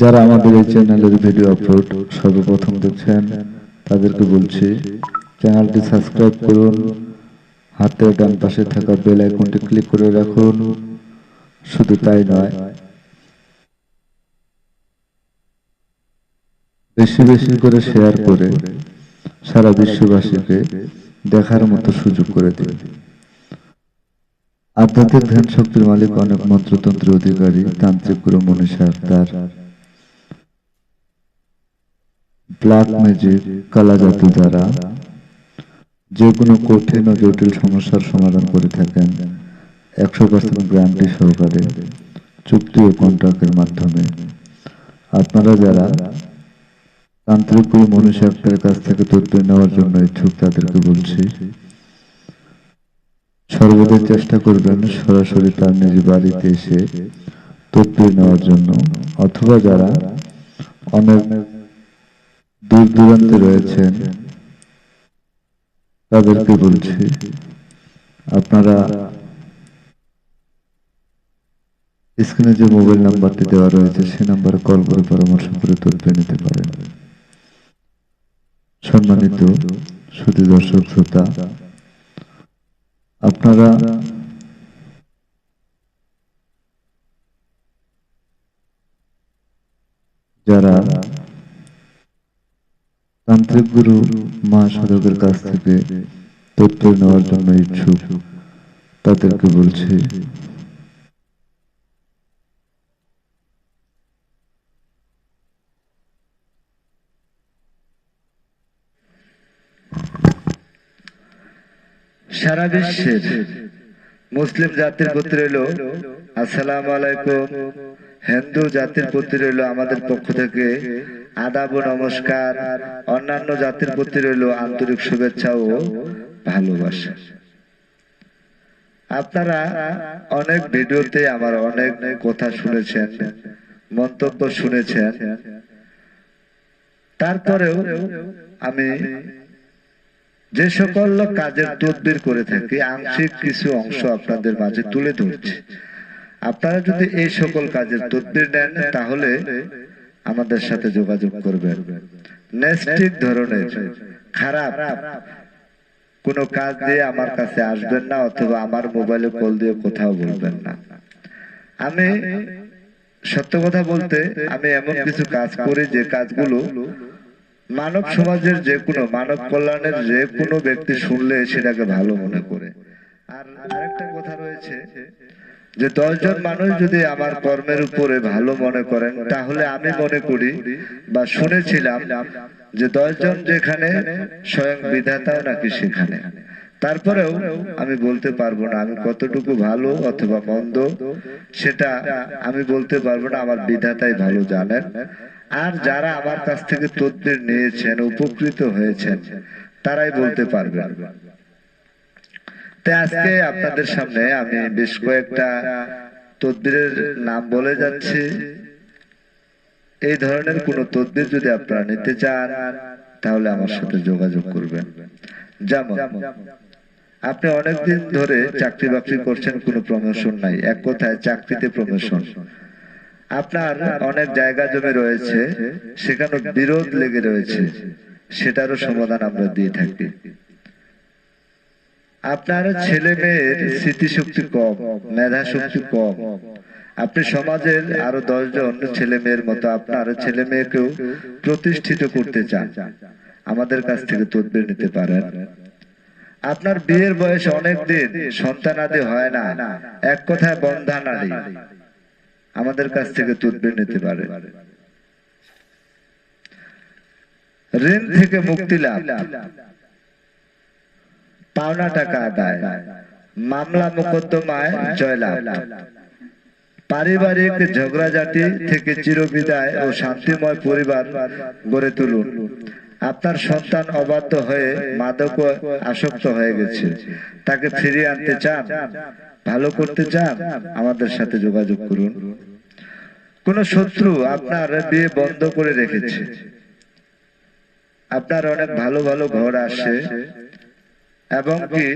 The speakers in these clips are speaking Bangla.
যারা আমাদের এই চ্যানেলের ভিডিও আপলোড সর্বপ্রথম দেখছেন, তাদেরকে বলছি, চ্যানেলটি সাবস্ক্রাইব করুন, হাতের ডান পাশে থাকা বেল আইকনটি ক্লিক করে রাখুন। শুধু তাই নয়, বেশি বেশি করে শেয়ার করে সারা বিশ্ববাসীকে দেখার মতো সুযোগ করে দিন। আধ্যাত্মিক ধ্যান শক্তির মালিক অনেক মন্ত্রতন্ত্রের অধিকারী, তান্ত্রিক গুরু মনীষা আক্তার ব্ল্যাক ম্যাজিক কালা জাদু দ্বারা যে কোনো কঠিন ও জটিল সমস্যার সমাধান করে থাকেন একশো পার্সেন্ট গ্রান্টি সহকারে চুক্তি ও কন্ট্রাক্টের মাধ্যমে। আপনারা যারা তান্ত্রিক গুরু মনীষা আক্তারের কাছ থেকে তথ্য নেওয়ার জন্য ইচ্ছুক তাদেরকে বলছি, সর্বদাই চেষ্টা করবেন সরাসরি তার নিজ বাড়িতে এসে তথ্য নেওয়ার জন্য। অথবা যারা অনেক দূর দূরান্তে রয়েছেন। তাদেরকে বলছি, আপনারা স্ক্রিনে যে মোবাইল নাম্বারটি দেওয়া রয়েছে, সে নাম্বারে কল করে পরামর্শ করে তদবির নিতে পারেন। সম্মানিত সুধী দর্শক শ্রোতা, আপনারা যারা তান্ত্রিক গুরু মা সাধকের কাছ থেকে তথ্য নেওয়ার জন্য ইচ্ছুক। তাদেরকে বলছি, সারা বিশ্বের মুসলিম জাতির প্রতি রইল, আসসালাম আলাইকুম, হিন্দু জাতির প্রতি রইল আমাদের পক্ষ থেকে আদাব নমস্কার। অন্যান্য জাতির প্রতি রইল আন্তরিক শুভেচ্ছা ও ভালোবাসা। আপনারা অনেক ভিডিওতে আমার অনেক কথা শুনেছেন, মন্তব্য শুনেছেন। তারপরেও আমি যে সকল কাজের তদবির করে থাকি, আংশিক কিছু অংশ আপনাদের মাঝে তুলে ধরছি। আপনারা যদি এই সকল কাজের তদবির নেন, তাহলে আমাদের সাথে যোগাযোগ করবেন নেস্টিক ধরনের, খারাপ। কোনো কাজ দিয়ে আমার কাছে আসবেন না, অথবা আমার মোবাইলে কল দিয়ে কোথাও বলবেন না। আমি সত্য কথা বলতে আমি এমন কিছু কাজ করি যে কাজগুলো মানব সমাজের যে কোনো, মানব কল্যাণের যে কোনো ব্যক্তি শুনলে সেটাকে ভালো মনে করে। আর আরেকটা কথা রয়েছে যে দশজন মানুষ যদি আমার কর্মের উপরে ভালো মনে করেন, তাহলে আমি মনে করি বা শুনেছিলাম যে দশজন যেখানে স্বয়ং বিধাতাও নাকি সেখানে। তারপরেও আমি বলতে পারব না আমি কতটুকু ভালো অথবা মন্দ, সেটা আমি বলতে পারব না, আমার বিধাতাই ভালো জানেন। আর যারা আমার কাছ থেকে তদবির নিয়েছেন, উপকৃত হয়েছেন, তারাই বলতে পারবেন। আজকে আপনাদের সামনে আমি বেশ কয়েকটা তদবিরের নাম বলে যাচ্ছি। এই ধরনের কোন তদবির যদি আপনারা নিতে চান, তাহলে আমার সাথে যোগাযোগ করবেন। যেমন, আপনি অনেকদিন ধরে চাকরি বাকরি করছেন, কোনো প্রমোশন নাই। এক কথায় চাকরিতে প্রমোশন আপনার অনেক জায়গা জমি রয়েছে, সেখানে বিরোধ লেগে রয়েছে, সেটারও সমাধান আমরা দিয়ে থাকি। আপনার ছেলে মেয়ের স্মৃতিশক্তি কম মেধা শক্তি কম। আপনি সমাজের আরও দশজন ছেলে মেয়ের মতো আপনার ছেলে মেয়েকেও প্রতিষ্ঠিত করতে চান। আমাদের কাছ থেকে তদবির নিতে পারেন। আপনার বিয়ের বয়স অনেক দিন, সন্তানাদি হয় না। এক কথায় বন্ধানারী আমাদের কাছ থেকে তদবির নিতে পারে ঋণ থেকে মুক্তি লাভ। পাওনা টাকা আদায়? মামলা মোকদ্দমায় জয়লাভ। পারিবারিক ঝগড়াঝাটি থেকে চিরবিদায় ও শান্তিময় পরিবার গড়ে তুলুন। আপনার সন্তান অবাধ্য হয়ে মাদক আসক্ত হয়ে গেছে। তাকে ফিরিয়ে আনতে চান? ভালো করতে চান? আমাদের সাথে যোগাযোগ করুন। কোন শত্রু আপনার বিয়ে বন্ধ করে রেখেছে। আপনার অনেক ভালো ভালো ঘর আসে এবং কি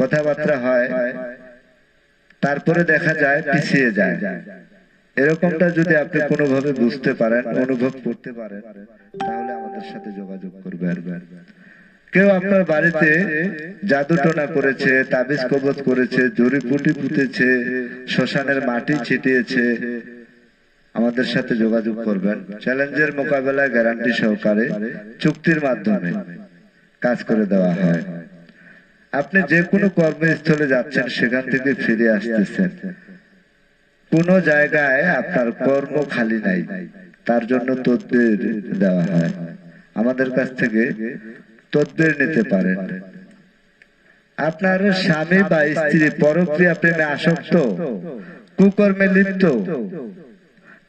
কথাবার্তা হয়, তারপরে দেখা যায় পিছিয়ে যায়। এরকমটা যদি আপনি কোনোভাবে বুঝতে পারেন, অনুভব করতে পারেন, তাহলে আমাদের সাথে যোগাযোগ করবেন। কেউ আপনার বাড়িতে জাদুটোনা করেছে, তাবিজ কবজ করেছে জড়িপুটি পুঁতেছে, শ্মশানের মাটি ছিটিয়েছে, আমাদের সাথে যোগাযোগ করবেন। চ্যালেঞ্জের মোকাবেলায় গ্যারান্টি সহকারে চুক্তির মাধ্যমে কাজ করে দেওয়া হয়। আপনি যে কোনো কর্মস্থলে যাচ্ছেন, সেখান থেকে ফিরে আসতেছেন। কোন জায়গায় আপনার কর্ম খালি নাই। তার জন্য তদবির দেওয়া হয়। আমাদের কাছ থেকে তদবির নিতে পারেন। আপনার স্বামী বা স্ত্রী পরক্রিয়া প্রেমে আসক্ত, কুকর্মে লিপ্ত,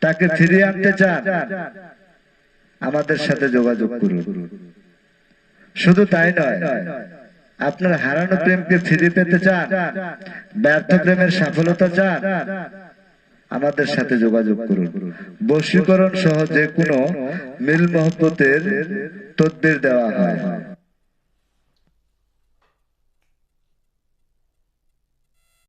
তাকে ফিরিয়ে আনতে চান, আমাদের সাথে যোগাযোগ করুন। শুধু তাই নয় আপনার হারানো প্রেমকে ফিরে পেতে চান, ব্যর্থ প্রেমের সফলতা চান, আমাদের সাথে যোগাযোগ করুন। বশীকরণ সহ যে কোনো মিল মহব্বতের তদ্বির দেওয়া হয়।